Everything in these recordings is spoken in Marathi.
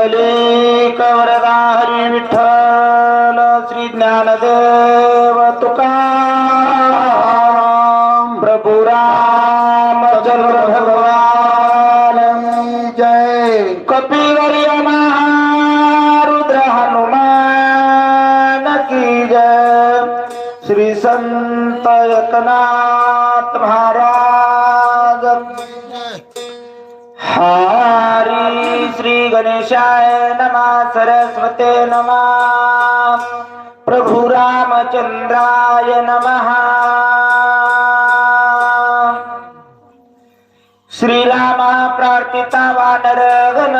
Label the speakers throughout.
Speaker 1: पुंडली प्रार्थिता वानरगण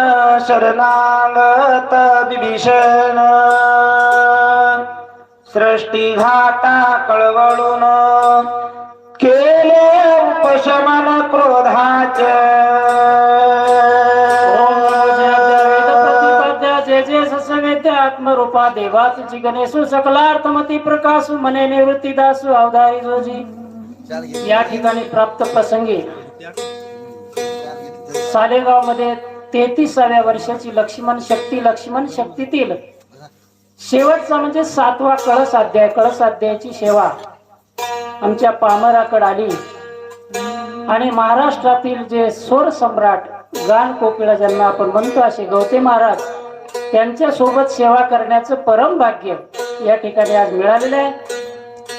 Speaker 1: शरणागत विभीषण. सृष्टीघाता कळवळून केले उपशमन क्रोधाचे.
Speaker 2: आत्मरूपा देवाच तुझी सकलार्थमती प्रकाशू मने निवृत्ती दासु अवधारी जोजी या ठिकाणी प्राप्त प्रसंगी सालेगावमध्ये तेहतीसाव्या वर्षाची लक्ष्मण शक्ती लक्ष्मण शक्तीतील शेवटचा म्हणजे सातवा कळस अध्याय कळस अध्यायाची सेवा आमच्या पामराकडे आली. आणि महाराष्ट्रातील जे स्वर सम्राट गान कोकिळा ज्यांना आपण म्हणतो असे गवते महाराज त्यांच्यासोबत सेवा करण्याचं परम भाग्य या ठिकाणी आज मिळालेलं आहे.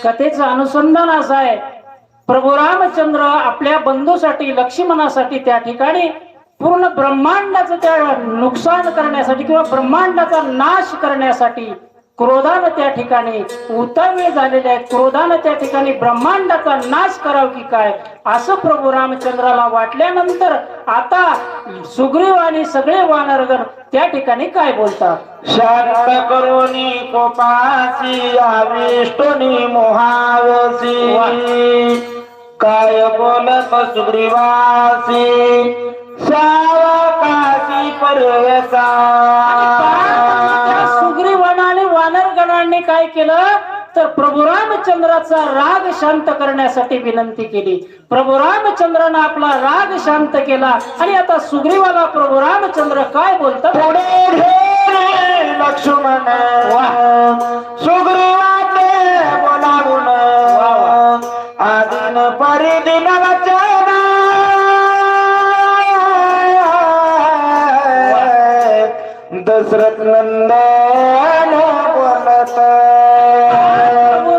Speaker 2: कथेचं अनुसंधान असं आहे. प्रभू रामचंद्र आपल्या बंधूसाठी लक्ष्मणासाठी त्या ठिकाणी पूर्ण ब्रह्मांडाचं त्या नुकसान करण्यासाठी किंवा ब्रह्मांडाचा नाश करण्यासाठी क्रोधानं त्या ठिकाणी उतावळे झालेले आहेत क्रोधानं त्या ठिकाणी ब्रह्मांडाचा नाश करावं की काय? असं प्रभू रामचंद्राला वाटल्यानंतर आता सुग्रीव आणि सगळे वानरगण त्या ठिकाणी काय बोलतात?
Speaker 1: शांत करोनी कोपासी आविष्टोनी मोहावसी. काय बोलत सुग्रीवासी? सावकाशी परवेसा
Speaker 2: त्या सुग्रीवानं आणि वानरगणांनी काय केलं? तर प्रभू रामचंद्राचा राग शांत करण्यासाठी विनंती केली. प्रभू रामचंद्रानं आपला राग शांत केला. आणि आता सुग्रीवाला प्रभू रामचंद्र काय बोलतात?
Speaker 1: लक्ष्मण. दशरथ नंदन बोलत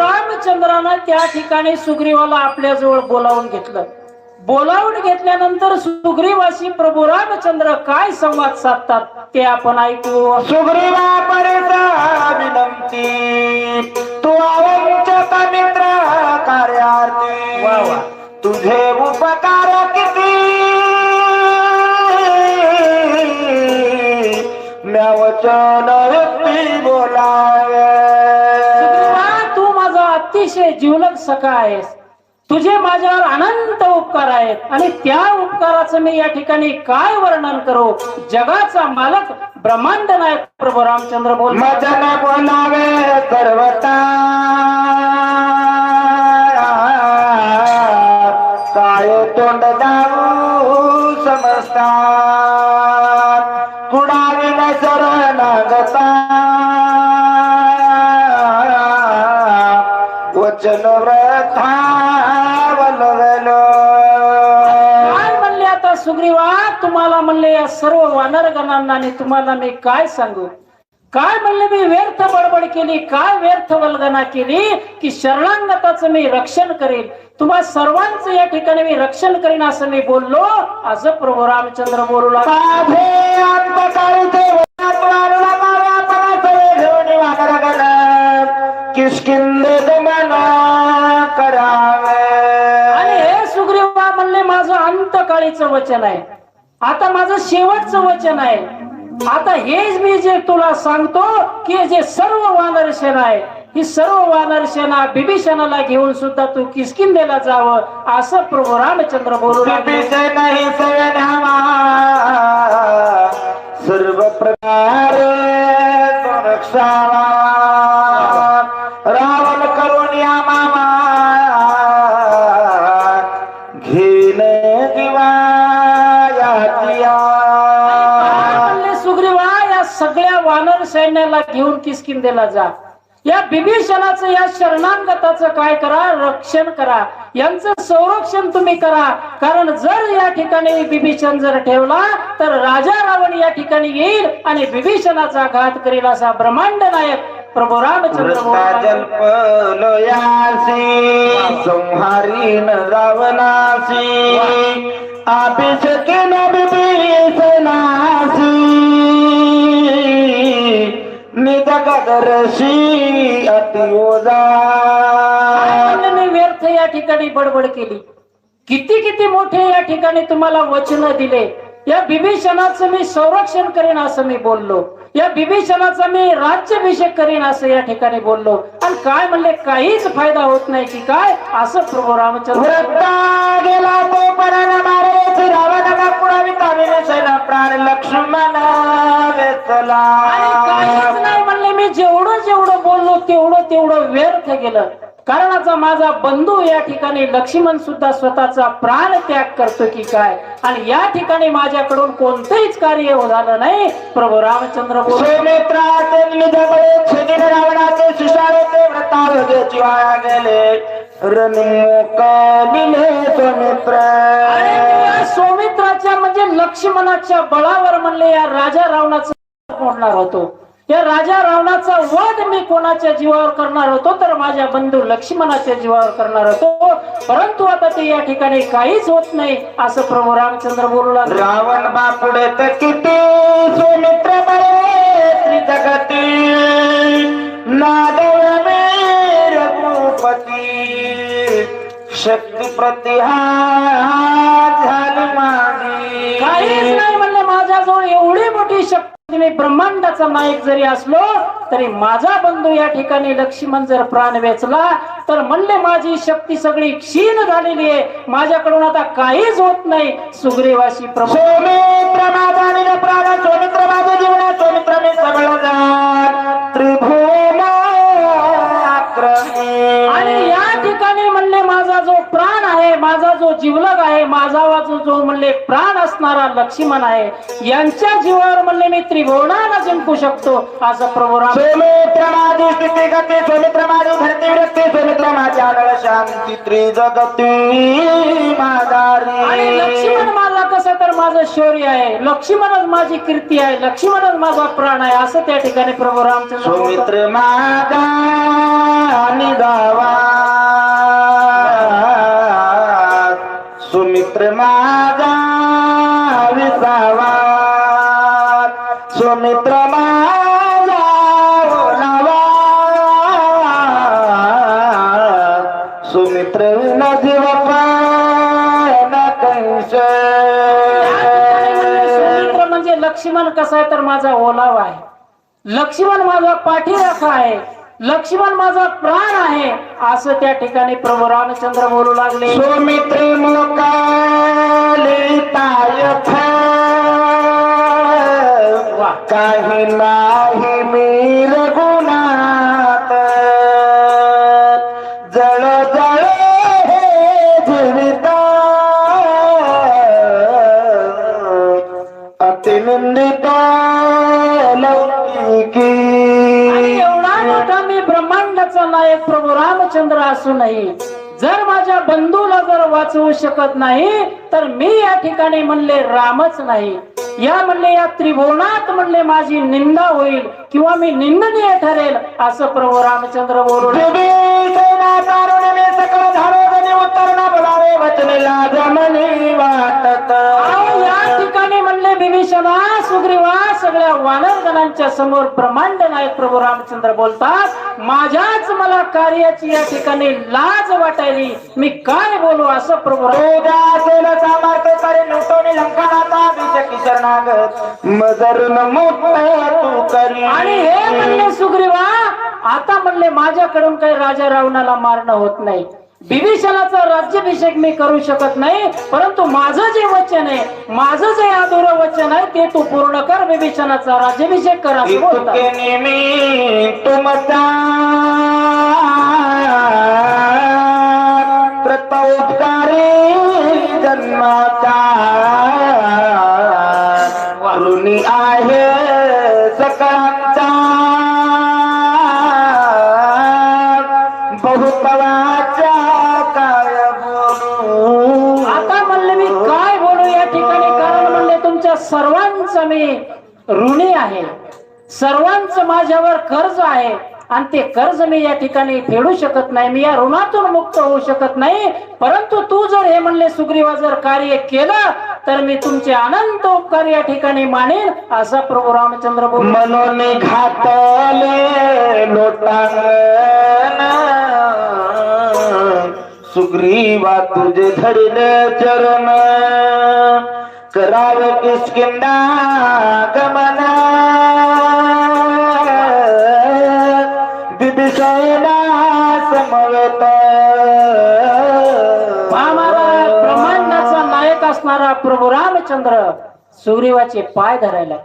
Speaker 2: रामचंद्रानं त्या ठिकाणी सुग्रीवाला आपल्या जवळ बोलावून घेतलं. बोलावून घेतल्यानंतर सुग्रीवाशी प्रभू रामचंद्र काय संवाद साधतात ते आपण ऐकू.
Speaker 1: सुग्रीवा विनंती तू अवंचत मित्र कार्यार्थी. तुझे म्यावचन व्यक्ती बोलावे.
Speaker 2: सुग्रीवा, तू माझा अतिशय जीवलग सखा आहेस. तुझे माझ्यावर अनंत उपकार आहेत. आणि त्या उपकाराचं मी या ठिकाणी काय वर्णन करू? जगाचा मालक ब्रह्मांड नायक प्रभू रामचंद्र बोल.
Speaker 1: मजन बोलावे सर्वता काय तोंड जाऊ समजता कुणावी न वचन व्रथा
Speaker 2: काय म्हणले आता सुग्रीवा? तुम्हाला म्हणले या सर्व वानरगणांना आणि तुम्हाला मी काय सांगू? काय म्हणले मी? व्यर्थ बडबड केली. काय व्यर्थ वल्गना केली? की शरणांगताचं मी रक्षण करेल तुम्हा सर्वांचं या ठिकाणी मी रक्षण करीन असं मी बोललो. असं प्रभू रामचंद्र बोलू आणि हे सुग्रीवा म्हणले माझं अंतकाळीचं वचन आहे. आता माझं शेवटचं वचन आहे. आता हेच मी जे तुला सांगतो की जे सर्व वानर सेना आहे ही सर्व वानर सेना बिभीषणाला घेऊन सुद्धा तू किसकिंदेला जावं असं प्रभू रामचंद्र बोलू
Speaker 1: सर्व प्रकार रावण करून या मामा घेन
Speaker 2: सुग्रीवा या सगळ्या वानर सैन्याला घेऊन किसकिंदेला जा. या बिभीषणाचं या शरणांगताचं काय करा? रक्षण करा. यांचं संरक्षण तुम्ही करा. कारण जर या ठिकाणी बिभीषण जर ठेवला तर राजा रावण या ठिकाणी येईल आणि बिभीषणाचा घात करील असा ब्रह्मांड नायक प्रभू रामचंद्र
Speaker 1: संहारीन रावणासी निदकदर्शी अतियोजा
Speaker 2: मी व्यर्थ या ठिकाणी बडबड केली. किती किती मोठे या ठिकाणी तुम्हाला वचन दिले? या विभीषणाचं मी संरक्षण करेन असं मी बोललो. या बिभीषणाचा मी राज्याभिषेक करीन असं या ठिकाणी बोललो. आणि काय म्हणले काहीच फायदा होत नाही की काय? असं प्रभू रामचंद्र
Speaker 1: गेला तो मारे प्राण लक्ष्मण
Speaker 2: काहीच नाही म्हणले मी जेवढं जेवढं बोललो तेवढं तेवढं व्यर्थ गेलं. कारणाचा माझा बंधू या ठिकाणी लक्ष्मण सुद्धा स्वतःचा प्राण त्याग करतो की काय? आणि या ठिकाणी माझ्याकडून कोणतंहीच कार्य झालं नाही. प्रभू रामचंद्र
Speaker 1: रावणाचे व्रतावजेची वाया गेले.
Speaker 2: सौमित्राच्या म्हणजे लक्ष्मणाच्या बळावर म्हणले या राजा रावणाचं मोडणार होतो. या राजा रावणाचा वध मी कोणाच्या जीवावर करणार होतो? तर माझ्या बंधू लक्ष्मणाच्या जीवावर करणार होतो. परंतु आता ते या ठिकाणी काहीच होत नाही असं प्रभू रामचंद्र बोलू लागले.
Speaker 1: रावण बापुडे तर किती सुमित्र नागवे रघुपती शक्ती प्रतिहार झाली माझी.
Speaker 2: काहीच नाही म्हणले माझ्याजवळ एवढी मोठी शक्ती मी ब्रह्मांडाचा नायक जरी असलो तरी माझा बंधू या ठिकाणी लक्ष्मण जर प्राण वेचला तर म्हणले माझी शक्ती सगळी क्षीण झालेली आहे. माझ्याकडून आता काहीच होत नाही. सुग्रीवाशी प्रभू
Speaker 1: सोमित्र माझा प्राण सोमित्र माझे जीवन सोमित्र मी सगळं
Speaker 2: प्राण आहे माझा जो जीवलग आहे माझा जो जो म्हणले प्राण असणारा लक्ष्मण आहे यांच्या जीवावर म्हणले मी त्रिभुवनाला जिंकू शकतो असं प्रभू राम
Speaker 1: सोमित्र माझी स्थिती गती सोमित्र माझी धरती वृत्ती सोमित्र माझी आडळ शांती त्रिजगती
Speaker 2: लक्ष्मण माझा कसं तर माझं शौर्य आहे लक्ष्मणच माझी कीर्ती आहे लक्ष्मणच माझा प्राण आहे असं त्या ठिकाणी प्रभू रामचंद्र बोलतात.
Speaker 1: सुमित्र माझा निजावा मित्र माझा विसावा. सुमित्र माझा सुमित्र न जीव
Speaker 2: सुमित्र म्हणजे लक्ष्मण कसा आहे तर माझा ओलावा आहे. लक्ष्मण माझा पाठीराखा आहे. लक्ष्मण माझा प्राण आहे. असं त्या ठिकाणी प्रभू रामचंद्र बोलू लागले.
Speaker 1: सुमित्र मोकालितायथ काही नाही मी रघुनाथ. जळ जळ हे जीवित. अतिनिंदित लौकिकी
Speaker 2: ब्रह्मांडाचा नायक प्रभू रामचंद्र असूनही जर माझ्या बंधूला जर वाचवू शकत नाही तर मी या ठिकाणी म्हणले रामच नाही. या म्हणले या त्रिभुवनात म्हणले माझी निंदा होईल किंवा मी निंदनीय ठरेल असं प्रभू रामचंद्र बोलू लागले. म्हणले बिभीषणा सुग्रीवा सगळ्या वानरगणांच्या समोर ब्रह्मांड नायक प्रभू रामचंद्र बोलतात माझ्याच मला कार्याची या ठिकाणी लाज वाटायली. मी काय बोलू असं प्रभू आणि हे म्हणले सुग्रीवा आता म्हणले माझ्याकडून काही राजा रावणाला मारणं होत नाही. बिभीषणाचा राज्याभिषेक मी करू शकत नाही परंतु माझं जे वचन आहे माझं जे अधुर वचन आहे ते तू पूर्ण कर बिभीषणाचा राज्याभिषेक कर
Speaker 1: ऋणी आहे सकळांचा
Speaker 2: मी ऋणी आहे. सर्वांचं माझ्यावर कर्ज आहे आणि ते कर्ज मी या ठिकाणी फेडू शकत नाही. मी या ऋणातून मुक्त होऊ शकत नाही. परंतु तू जर हे म्हणले सुग्रीवा जर कार्य केलं तर मी तुमचे अनंत उपकार या ठिकाणी मानेन असा प्रभू रामचंद्र
Speaker 1: म्हणून घातले लोटांगण. सुग्रीवा तुझे धरले चरण. कराव किसकिंदा गमना. बिभीषणा समवेत.
Speaker 2: ब्रह्मांडाचा नायक असणारा प्रभू रामचंद्र सुग्रीवाचे पाय धरायला.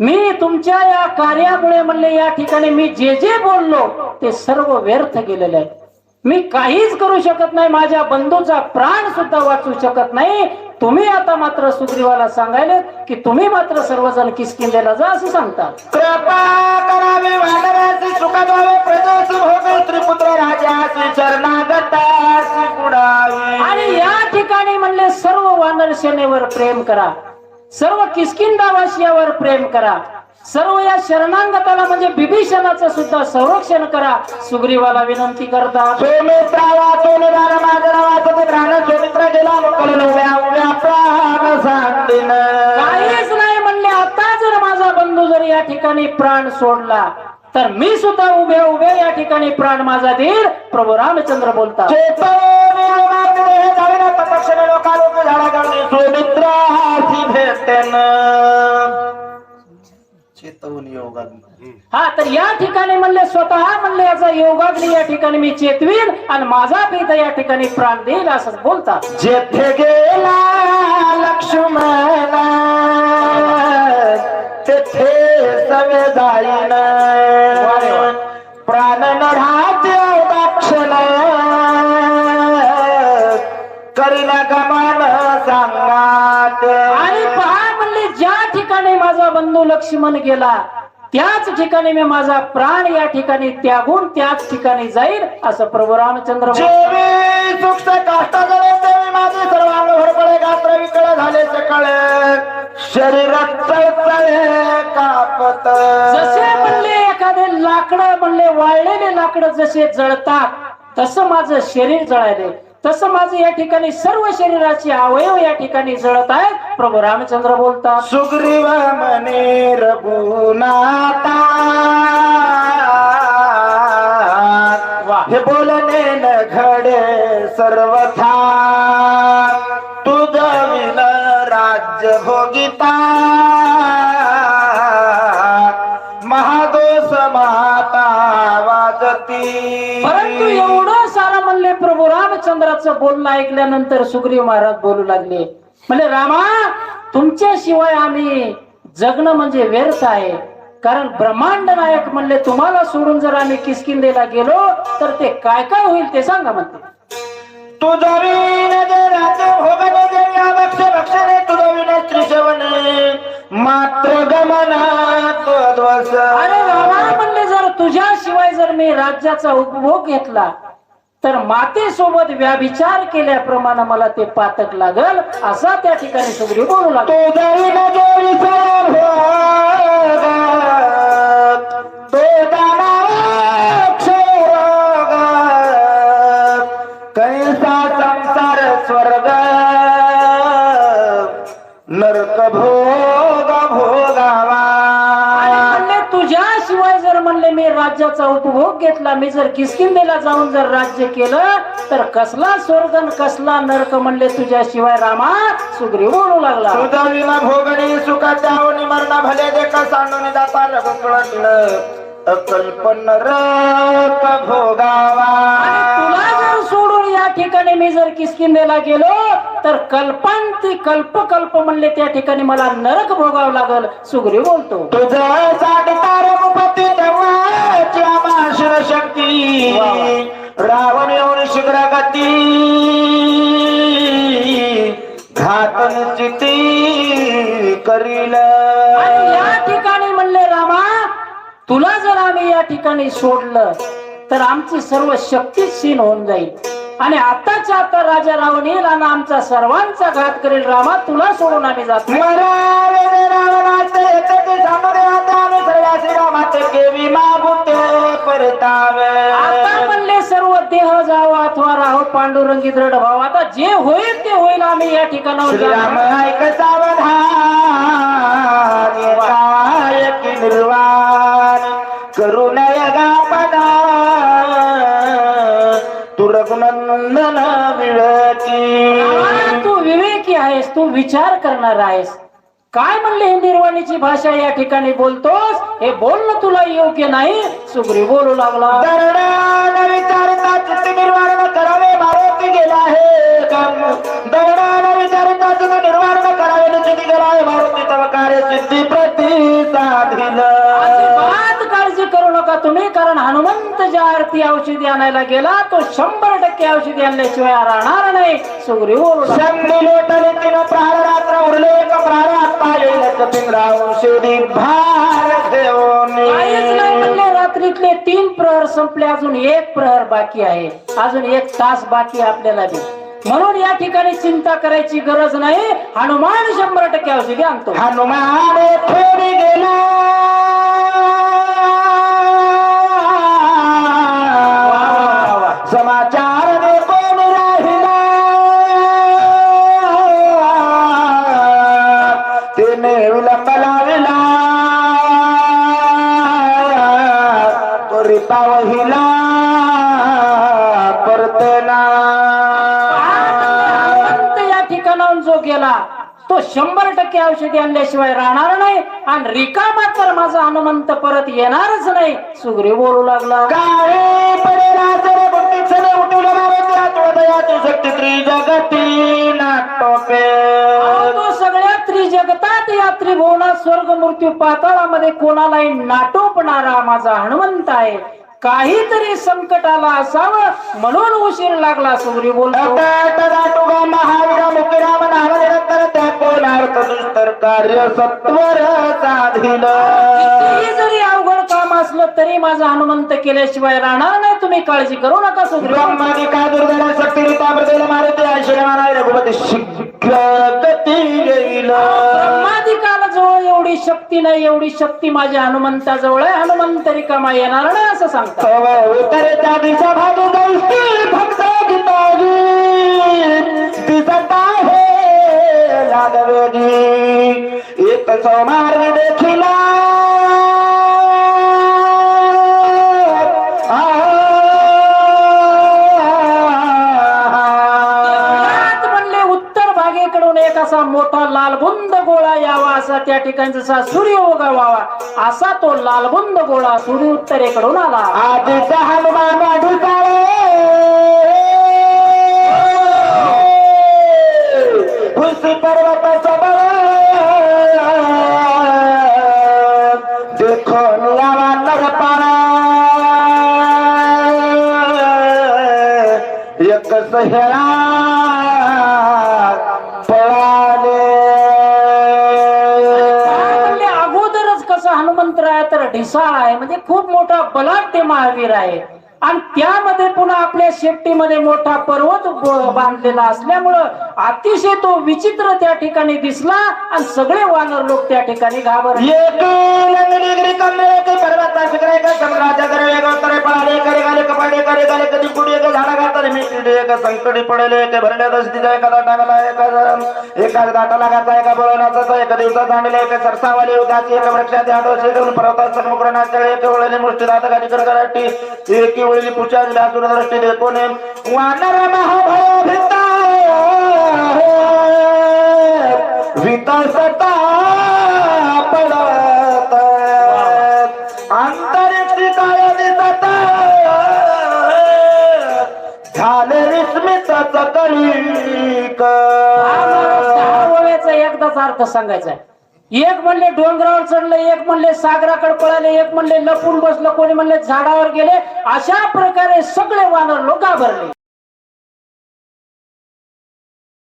Speaker 2: मी तुमच्या या कार्यामुळे म्हणले या ठिकाणी मी जे जे बोललो ते सर्व व्यर्थ गेलेले. आहे मी काहीच करू शकत नाही माझ्या बंधूचा प्राण सुद्धा वाचू शकत नाही. तुम्ही आता मात्र सुग्रीवाला सांगायले की तुम्ही मात्र सर्वजण किसकिंदेला जा असं सांगता
Speaker 1: कृपा करावी वानरासी सुखदावे प्रजास भोग त्रिपुत्र राजासी शरणागतासी
Speaker 2: आणि या ठिकाणी म्हणले सर्व वानर सेनेवर प्रेम करा. सर्व किसकिंदावासियावर प्रेम करा. सर्व या शरणांगताला म्हणजे बिभीषणाचं सुद्धा संरक्षण करा. सुग्रीवाला विनंती
Speaker 1: सोमित्रा माझा वाचत प्राण सोमित्रा गेला उभ्या प्राण
Speaker 2: काहीच नाही म्हणले आता जर माझा बंधू जर या ठिकाणी प्राण सोडला तर मी सुद्धा उभ्या उभ्या या ठिकाणी प्राण माझा देईल. प्रभू रामचंद्र बोलतात.
Speaker 1: चेतोनी लोकांकडे चेतवून योगाग्नी
Speaker 2: हा तर या ठिकाणी म्हणले स्वतः म्हणले याचा योगाग्नी या ठिकाणी मी चेतवीन आणि माझा पिता या ठिकाणी प्राण देईल असं बोलतात.
Speaker 1: जेथे गेला लक्ष्मण तेथे सवे जाईन प्राण नढाचे दाक्षण. करीन गमन सांगात.
Speaker 2: आणि पहा माझा बंधू लक्ष्मण गेला. त्याच ठिकाणी मी माझा प्राण या ठिकाणी त्यागून त्याच ठिकाणी जाईल असं प्रभू रामचंद्र
Speaker 1: झाले सकळे. शरीरात कापत.
Speaker 2: जसे म्हणले एखादे लाकडं म्हणले वाळलेले लाकडं जसे जळतात तसं माझं शरीर जळायले. तसं माझं या ठिकाणी सर्व शरीराचे अवयव या ठिकाणी जळत आहेत. प्रभू रामचंद्र बोलतात
Speaker 1: सुग्रीव मने रघुनाथा
Speaker 2: वा.
Speaker 1: हे बोलणे न घडे सर्वथा. तुझ विन राज्य भोगिता.
Speaker 2: रामचंद्राचं बोलणं ऐकल्यानंतर सुग्रीव महाराज बोलू लागले. म्हणले रामा तुमच्याशिवाय आम्ही जगणं म्हणजे व्यर्थ आहे. कारण ब्रह्मांड नायक म्हणले तुम्हाला सोडून जर आम्ही किसकिंदेला गेलो तर ते काय काय होईल ते सांगा म्हणते.
Speaker 1: तुझा विण जे राज्य भोगने जे या भक्ष भक्षणे तुझा विण त्रिशवने मात्र
Speaker 2: अरे रामा म्हणले जर तुझ्याशिवाय जर मी राज्याचा उपभोग घेतला तर मातेसोबत व्याभिचार केल्याप्रमाणे मला ते पातक लागल. असा त्या ठिकाणी सुग्रीव बोलू
Speaker 1: लागतो तो
Speaker 2: राज्याचा उपभोग घेतला. मी जर किसकिंदेला जाऊन जर राज्य केलं तर कसला स्वर्ग कसला नरक म्हणले तुझ्याशिवाय रामा? सुग्रीव बोलू लागला.
Speaker 1: विना भोगणी सुखाच्या आवनी मरणा भले देख सांडून जाता रघुकळटलं अकल्पन रक भोगावा.
Speaker 2: आणि तुला जर सोडून या ठिकाणी मी जर किसकिंदेला गेलो तर कल्पांती कल्पकल्प म्हणले त्या ठिकाणी मला नरक भोगावं लागल. सुग्रीव बोलतो
Speaker 1: तुझं शक्ती. रावण येऊन शीघ्र गती. घात निश्चिती करील.
Speaker 2: या ठिकाणी म्हणले तुला जर आम्ही या ठिकाणी सोडलं तर आमची सर्व शक्ती क्षीण होऊन जाईल. आणि आताच्या आता राजा रावण येईल आणि आमचा सर्वांचा घात करेल. रामा तुला सोडून आम्ही जात
Speaker 1: आता
Speaker 2: म्हणले सर्व देह जावो अथवा राहो पांडुरंगी दृढ भाव. आता जे होईल ते होईल. आम्ही या ठिकाणावर
Speaker 1: सावधान. काय की निर्वाण करू नये गापना तू रघुनंदन
Speaker 2: रामा, तू विवेकी आहेस तू विचार करणार आहेस. काय म्हणले ही निर्वाणीची भाषा या ठिकाणी बोलतोस? हे बोलणं तुला योग्य नाही. सुग्री बोलू लागला.
Speaker 1: निर्वाण करावे मारुती गेला आहे दरडान विचारता चित्त निर्वाण करावे मारुती तव कार्य सिद्धी प्रती साधिल
Speaker 2: काळजी करू नका तुम्ही कारण हनुमंत ज्या आरती औषधी आणायला गेला तो शंभर टक्के औषधी आणल्याशिवाय राहणार नाही. सुग्री बोलू लागला.
Speaker 1: शंभी लोटले तीन प्रहार रात्र उरले एक प्रहार आत्ता येईल पिंगळा औषधी भार
Speaker 2: काहीच नाही
Speaker 1: ठेवून
Speaker 2: म्हणले रात्रीतले तीन प्रहर संपले अजून एक प्रहर बाकी आहे. अजून एक तास बाकी आपल्याला बी. म्हणून या ठिकाणी चिंता करायची गरज नाही. हनुमान शंभर टक्के औषधी आणतो.
Speaker 1: हनुमान थोडी गेला. तोरी पावहिला परतला
Speaker 2: या ठिकाणाहून जो गेला तो शंभर टक्के औषधी आणल्याशिवाय राहणार नाही आणि रिकामा तर माझा हनुमंत परत येणारच नाही. सुग्री बोलू लागला.
Speaker 1: काळे पडेला जर भक्ती सने उठवलं मारुती आतुळ दयाची शक्ती त्रिजगती नाटोपे.
Speaker 2: तो सगळ्या जगतात या त्रिभुवनात स्वर्ग मृत्यू पाताळामध्ये कोणालाही नाटोपणारा माझा हनुमंत आहे. काहीतरी संकट आला असावं म्हणून उशीर लागला सुग्री बोलतो.
Speaker 1: टुगा महावीरा त्या कोणार्थ कार्य सत्वर साधिल
Speaker 2: जरी अवघड काम असलं तरी माझा हनुमंत केल्याशिवाय राहणार नाही. तुम्ही काळजी करू नका सुग्रीवा
Speaker 1: ब्रह्मादी का दुर्धर शक्ती रीता मृदेल मारुती आश्रमाना रघुपती शीघ्र गती येईल
Speaker 2: ब्रह्मादिकाला जवळ एवढी शक्ती नाही एवढी शक्ती माझ्या हनुमंताजवळ आहे. हनुमंत रिकामा येणार नाही असं सांगतात.
Speaker 1: एक सोमार्ग देखिला.
Speaker 2: असा मोठा लालबुंद गोळा यावा असा त्या ठिकाणी जसा सूर्य उगवावा असा तो लालबुंद गोळा सूर्य उत्तरेकडून आला.
Speaker 1: आदिचा हनुमान एक सहेळा
Speaker 2: ढिसाळ आहे. म्हणजे खूप मोठा बलाढ्य महावीर आहे. आणि त्यामध्ये पुन्हा आपल्या शेपटीमध्ये मोठा पर्वत बांधलेला असल्यामुळं अतिशय तो विचित्र त्या ठिकाणी दिसला आणि सगळे वानर लोक त्या ठिकाणी घाबरले.
Speaker 1: कधी कुडी एक झाडा संकटी पडले एक भरल्या दस्तीचा एका दाटाला एका दाटाला घातला एका बोलण्याचा एक दिवसा सांडले एक सरसावाले उद्याची एक वृक्षाचे आठव शेकून पर्वतात समुद्र एक वळले मृत्यू दात गाडी कर कराटी एकी वळली पुचाची व्यासूर दृष्टी देखोने वानर महाभय भिता वितसता पडत अंतरिक्ष काय दिसत झाले
Speaker 2: एकदाच अर्थ सांगायचा आहे एक म्हणले डोंगरावर चढले एक म्हणले सागराकडे पळाले एक म्हणले लपून बसलं कोणी म्हणले झाडावर गेले अशा प्रकारे सगळे वानर लोक घाबरले